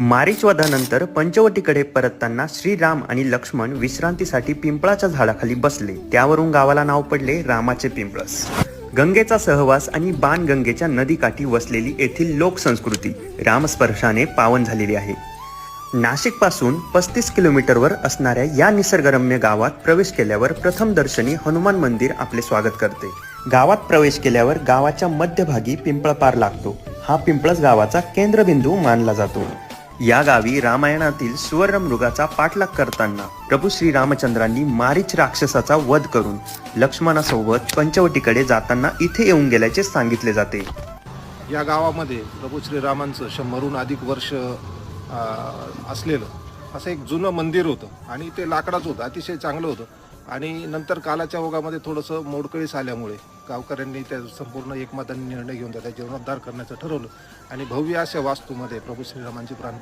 मारीचवधानंतर पंचवटीकडे परतताना श्रीराम आणि लक्ष्मण विश्रांतीसाठी पिंपळाच्या झाडाखाली बसले. त्यावरून गावाला नाव पडले रामाचे पिंपळस. गंगेचा सहवास आणि बाणगंगेच्या नदीकाठी वसलेली येथील लोकसंस्कृती रामस्पर्शाने पावन झालेली आहे. नाशिकपासून पस्तीस किलोमीटरवर असणाऱ्या या निसर्गरम्य गावात प्रवेश केल्यावर प्रथम दर्शनी हनुमान मंदिर आपले स्वागत करते. गावात प्रवेश केल्यावर गावाच्या मध्यभागी पिंपळपार लागतो. हा पिंपळस गावाचा केंद्रबिंदू मानला जातो. या गावी रामायणातील सुवर्णमृगाचा पाठलाग करताना प्रभू श्री रामचंद्रांनी मारीच राक्षसाचा वध करून लक्ष्मणासोबत पंचवटीकडे जाताना इथे येऊन गेल्याचे सांगितले जाते. या गावामध्ये प्रभू श्रीरामांचं शंभरहून अधिक वर्ष असलेलं असं एक जुनं मंदिर होतं आणि ते लाकडाचं होतं अतिशय चांगलं होतं. आणि नंतर कालाच्या ओघामध्ये थोडंसं मोडकळीस आल्यामुळे गावकऱ्यांनी त्या संपूर्ण एकमताने निर्णय घेऊन त्याचा जीर्णोद्धार करण्याचं ठरवलं. आणि भव्य अशा वास्तूमध्ये प्रभू श्रीरामांची प्राण